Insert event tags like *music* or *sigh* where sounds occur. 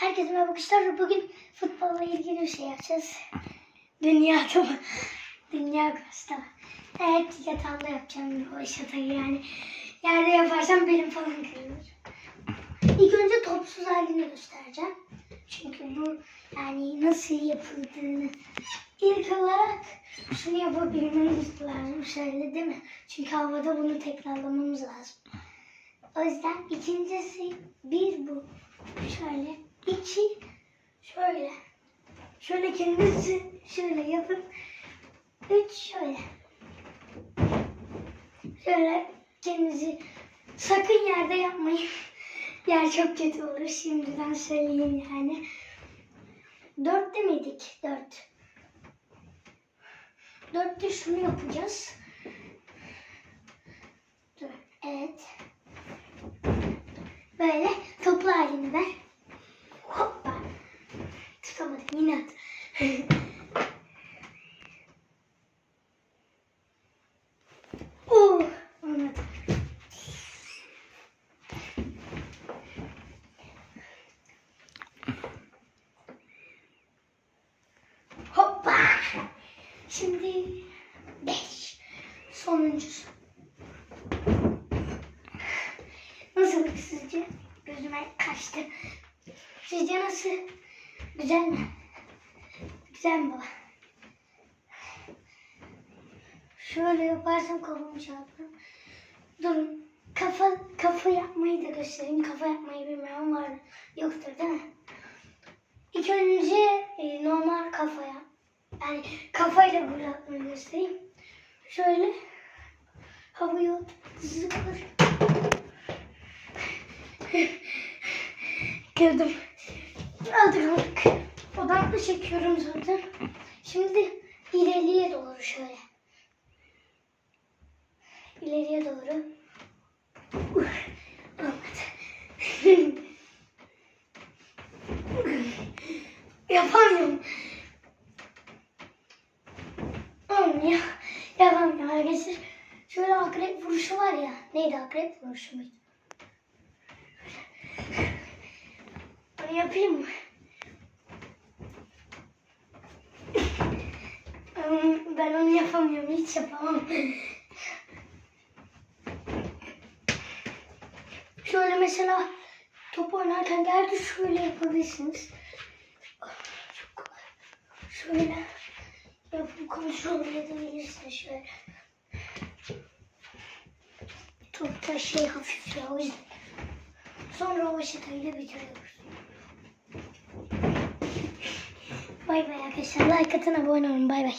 Herkese merhaba arkadaşlar. Bugün futbolla ilgili bir şey yapacağız. Dünya topu. Dünya kupası Evet yatağımda yapacağım bu şatayı yani. Yerde yaparsam benim falan kırılır. İlk önce topsuz halini göstereceğim. Çünkü bu yani nasıl yapıldığını ilk olarak şunu yapabilmemiz lazım şöyle değil mi? Çünkü havada bunu tekrarlamamız lazım. O yüzden ikincisi bir bu. Şöyle. İki şöyle. Şöyle kendisi şöyle yapıp üç şöyle. Şöyle kendinizi sakın yerde yapmayın. *laughs* Yer çok kötü olur. Şimdiden söyleyeyim yani. Dört demedik. Dört. Dörtte şunu yapacağız. Evet. Böyle toplu. Tutamadım yine *laughs* oh, olmadı. Hoppa. Şimdi beş. Sonuncusu. Nasıl sizce? Gözüme kaçtı. Sizce nasıl? Güzel mi? Güzel mi baba? Şöyle yaparsam kafamı çarparım. Durun. Kafa, kafa yapmayı da göstereyim. Kafa yapmayı bilmeyen var. Yoktur değil mi? İlk önce e, normal kafa yap. Yani kafayla gol atmayı göstereyim. Şöyle havaya zıplar. Girdim. Hadi çekiyorum zaten. Şimdi ileriye doğru şöyle. İleriye doğru. Uh, Olmadı. Yapamıyorum. Olmuyor. Yapamıyorum arkadaşlar. Şöyle akrep vuruşu var ya. Neydi akrep vuruşu muydu? Onu yapayım mı? Ben onu yapamıyorum. Hiç yapamam. Şöyle mesela top oynarken geldi şöyle yapabilirsiniz. Çok kolay. Şöyle yapıp kontrol edebilirsiniz şöyle. Top da şey hafif ya o yüzden. Sonra o şakayla bitiriyoruz. Bay bay arkadaşlar. Like atın abone olun. Bay bay.